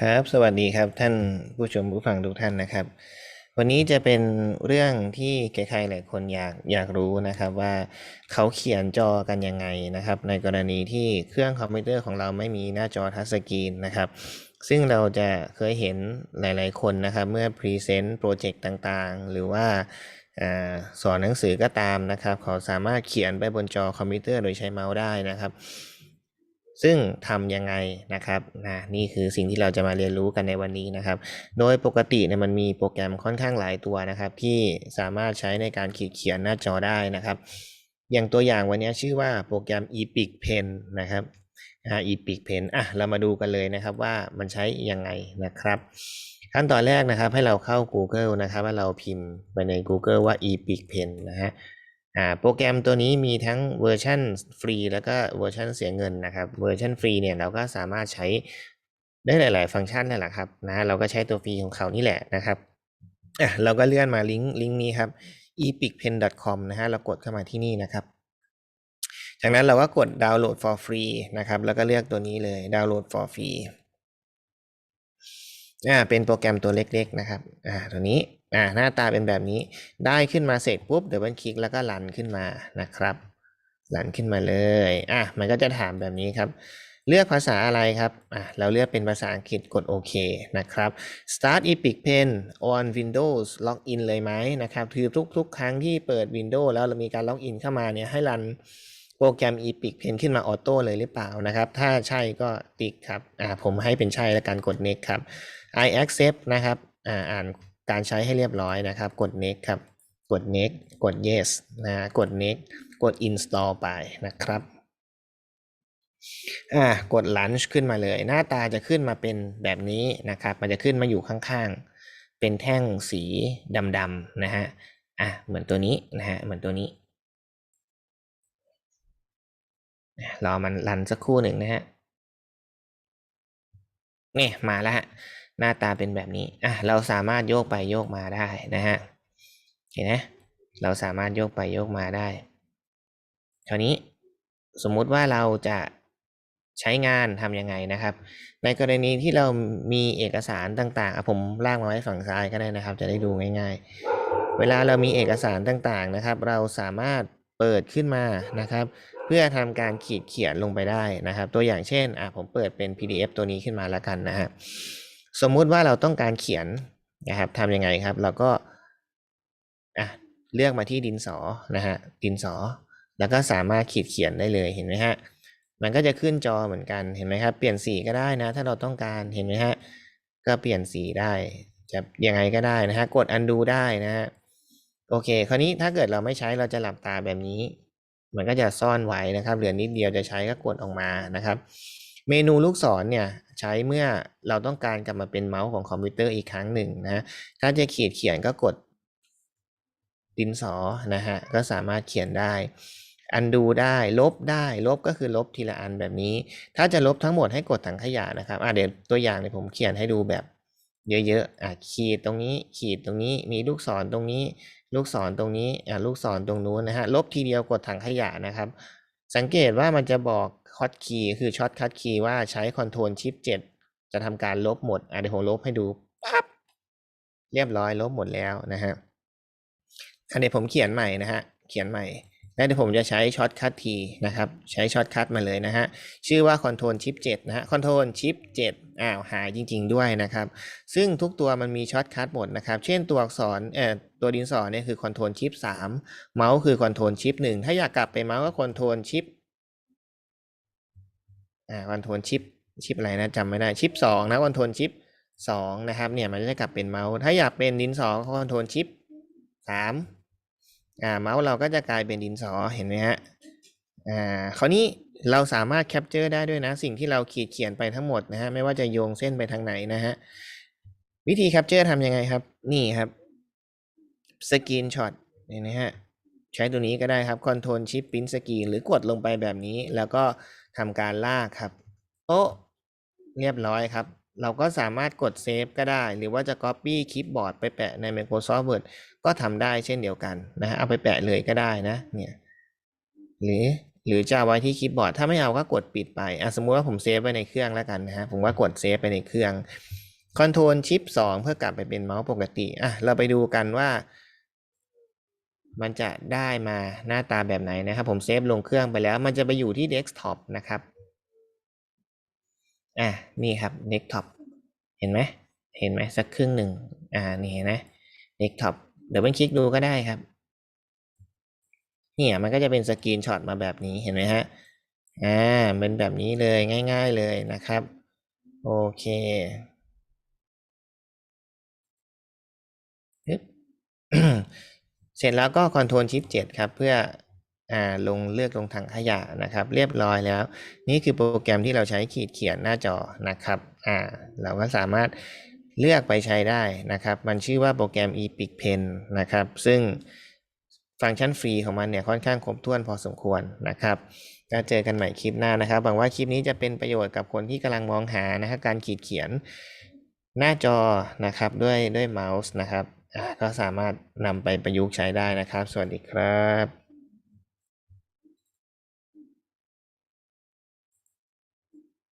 ครับ สวัสดีครับท่านผู้ชมผู้ฟังทุกท่านนะครับ วันนี้จะเป็นเรื่องที่ใครๆหลายคนอยากอยากรู้นะครับว่าเขาเขียนจอกันยังไงนะครับ ในกรณีที่เครื่องคอมพิวเตอร์ของเราไม่มีหน้าจอทัชสกรีนนะครับ ซึ่งเราจะเคยเห็นหลายๆคนนะครับ เมื่อพรีเซนต์โปรเจกต์ต่างๆ หรือว่าอาสอนหนังสือก็ตามนะครับ เขาสามารถเขียนไปบนจอคอมพิวเตอร์โดยใช้เมาส์ได้นะครับ ซึ่งทำยังไงนะครับนะนี่คือสิ่งที่เราจะมาเรียนรู้กันในวันนี้นะครับ โดยปกติเนี่ยมันมีโปรแกรมค่อนข้างหลายตัวนะครับ ที่สามารถใช้ในการขีดเขียนหน้าจอได้นะครับ อย่างตัวอย่างวันนี้ชื่อว่าโปรแกรม Epic Pen นะครับอ่า Epic Pen อะเรามาดูกันเลยนะครับว่ามันใช้ยังไงนะครับ ขั้นตอนแรกนะครับให้เราเข้า Google นะครับว่าเราพิมพ์ไปใน Google ว่า Epic Pen นะฮะ อ่าโปรแกรมตัวนี้มีทั้งเวอร์ชันฟรีแล้วก็เวอร์ชันเสียเงินนะครับเวอร์ชันฟรีเนี่ยเราก็สามารถใช้ได้หลาย ๆ ฟังก์ชันนั่นแหละครับนะเราก็ใช้ตัวฟรีของเขานี่แหละนะครับอะเราก็เลื่อนมาลิงก์ลิงก์นี้ครับ epicpen.com นะฮะเรากดเข้ามาที่นี่นะครับจากนั้นเราก็กดดาวน์โหลด for free นะครับ แล้วก็เลือกตัวนี้เลยดาวน์โหลด for free อ่าเป็นโปรแกรมตัวเล็ก ๆ นะครับอ่าตัวนี้ อ่าหน้าตาเป็นแบบนี้ได้ขึ้นมาเสร็จปุ๊บเดี๋ยวมันคลิกแล้วก็รันขึ้นมานะครับรันขึ้นมาเลยอะมันก็จะถามแบบนี้ครับ เลือกภาษาอะไรครับอะเราเลือกเป็นภาษาอังกฤษกดโอเคนะครับ start epic pen on windows log in เลยไหมนะครับคือทุกๆ ครั้งที่เปิด windows แล้วเรามีการล็อกอินเข้ามาเนี่ยให้รันโปรแกรม epic pen ขึ้นมาออโต้เลยหรือเปล่านะครับ ถ้าใช่ก็ติ๊กครับอ่าผมให้เป็นใช่แล้วกันกด next ครับ I accept นะครับอ่าอ่าน การใช้ให้เรียบร้อยนะครับ กด next ครับ กด next กด yes นะกด next กด install ไปนะครับอ่ากด launch ขึ้นมาเลย หน้าตาจะขึ้นมาเป็นแบบนี้นะครับ มันจะขึ้นมาอยู่ข้างๆ เป็นแท่งสีดำๆนะฮะอะเหมือนตัวนี้นะฮะเหมือนตัวนี้รอมันรันสักครู่หนึ่งนะฮะนี่มาแล้วฮะ หน้าตาเป็นแบบนี้อะเราสามารถโยกไปโยกมาได้นะฮะเห็นไหมเราสามารถโยกไปโยกมาได้คราวนี้สมมุติว่าเราจะใช้งานทำยังไงนะครับ ในกรณีที่เรามีเอกสารต่างๆผมลากมาไว้ฝั่งซ้ายก็ได้นะครับ จะได้ดูง่ายๆ เวลาเรามีเอกสารต่างๆนะครับ เราสามารถเปิดขึ้นมานะครับ เพื่อทำการขีดเขียนลงไปได้นะครับ ตัวอย่างเช่นอะผมเปิดเป็น PDF ตัวนี้ขึ้นมาแล้วกันนะฮะ สมมุติว่าเราต้องการเขียนนะครับทำยังไงครับ เราก็อะเลือกมาที่ดินสอนะฮะดินสอ แล้วก็สามารถขีดเขียนได้เลยเห็นไหมฮะมันก็จะขึ้นจอเหมือนกันเห็นไหมครับ เปลี่ยนสีก็ได้นะ ถ้าเราต้องการเห็นไหมฮะก็เปลี่ยนสีได้ จะยังไงก็ได้นะฮะกด undo ได้นะฮะโอเค คราวนี้ถ้าเกิดเราไม่ใช้เราจะหลับตาแบบนี้ มันก็จะซ่อนไว้นะครับ เหลือนิดเดียวจะใช้ก็กดออกมานะครับ เมนูลูกศรเนี่ย ใช้เมื่อเราต้องการกลับมาเป็นเมาส์ของคอมพิวเตอร์อีกครั้งหนึ่งนะถ้าจะขีดเขียนก็กดดินสอนะฮะก็สามารถเขียนได้ อันดูได้ลบได้ลบก็คือลบทีละอันแบบนี้ ถ้าจะลบทั้งหมดให้กดถังขยะนะครับอะเดี๋ยวตัวอย่างเดี๋ยผมเขียนให้ดูแบบเยอะๆอะขีดตรงนี้ขีดตรงนี้มีลูกศรตรงนี้ ลูกศรตรงนี้อะลูกศรตรงนู้นนะฮะลบทีเดียวกดถังขยะนะครับ สังเกตว่ามันจะบอกคอตคีย์คือช็อตคัดคีย์ว่าใช้คอนโทรลชิป7จะทำการลบหมดอะเดี๋ยวผมลบให้ดูปั๊บเรียบร้อยลบหมดแล้วนะฮะอันนี้ผมเขียนใหม่นะฮะเขียนใหม่ แล้วเดี๋ยวผมจะใช้ช็อตคัททีนะครับ ใช้ช็อตคัทมาเลยนะฮะ ชื่อว่า Control Shift 7นะฮะ Control Shift 7อ้าวหายจริง ๆ ด้วยนะครับ ซึ่งทุกตัวมันมีช็อตคัทหมดนะครับ เช่นตัวอักษรเอ่อตัวดินสอเนี่ยคือ Control Shift 3เมาส์คือ Control Shift 1ถ้าอยากกลับไปเมาส์ก็ Control Shift อ่า Control Shift Shift อะไรนะจำไม่ได้ Shift 2นะ Control Shift 2นะครับเนี่ยมันจะกลับเป็นเมาส์ถ้าอยากเป็นดินสอก็ Control Shift 3 อ่าเมาส์เราก็จะกลายเป็นดินสอเห็นไหมฮะอ่าคราวนี้เราสามารถแคปเจอร์ได้ด้วยนะ สิ่งที่เราขีดเขียนไปทั้งหมดนะฮะไม่ว่าจะโยงเส้นไปทางไหนนะฮะวิธีแคปเจอร์ทำยังไงครับ นี่ครับสกรีนช็อตเห็นไหมฮะใช้ตัวนี้ก็ได้ครับ Ctrl Shift Print Screen หรือกดลงไปแบบนี้ แล้วก็ทำการลากครับโอ้เรียบร้อยครับ เราก็สามารถกดเซฟก็ได้ หรือว่าจะ Copy คลิปบอร์ดไปแปะใน Microsoft Word ก็ทำได้เช่นเดียวกันนะฮะเอาไปแปะเลยก็ได้นะเนี่ยหรือหรือจะเอาไว้ที่คีย์บอร์ด ถ้าไม่เอาก็กดปิดไปอะสมมุติว่าผมเซฟไว้ในเครื่องแล้วกันนะฮะผมว่ากดเซฟไปในเครื่องคอนโทรลชิปสองเพื่อกลับไปเป็นเมาส์ปกติอะเราไปดูกันว่า มันจะได้มาหน้าตาแบบไหนนะครับ ผมเซฟลงเครื่องไปแล้ว มันจะไปอยู่ที่เดสก์ท็อปนะครับ อะนี่ครับเดสก์ท็อปเห็นไหมเห็นไหมสักครึ่งหนึ่งอ่านี่เห็นไหมเดสก์ท็อปเดี๋ยวเพิ่งคลิกดูก็ได้ครับเนี่ยมันก็จะเป็นสกรีนช็อตมาแบบนี้เห็นไหมฮะอ่าเป็นแบบนี้เลยง่าย ๆเลยนะครับ โอเคเสร็จแล้วก็ Ctrl Shift 7 ครับ เพื่อ อ่าลงเลือกลงถังขยะนะครับ เรียบร้อยแล้ว นี่คือโปรแกรมที่เราใช้ขีดเขียนหน้าจอนะครับอ่าเราก็สามารถเลือกไปใช้ได้นะครับ มันชื่อว่าโปรแกรม Epic Pen นะครับ ซึ่งฟังก์ชันฟรีของมันเนี่ยค่อนข้างครบถ้วนพอสมควรนะครับก็เจอกันใหม่คลิปหน้านะครับ หวังว่าคลิปนี้จะเป็นประโยชน์กับคนที่กำลังมองหานะครับการขีดเขียนหน้าจอนะครับด้วยด้วยเมาส์นะครับอ่าก็สามารถนำไปประยุกต์ใช้ได้นะครับ สวัสดีครับ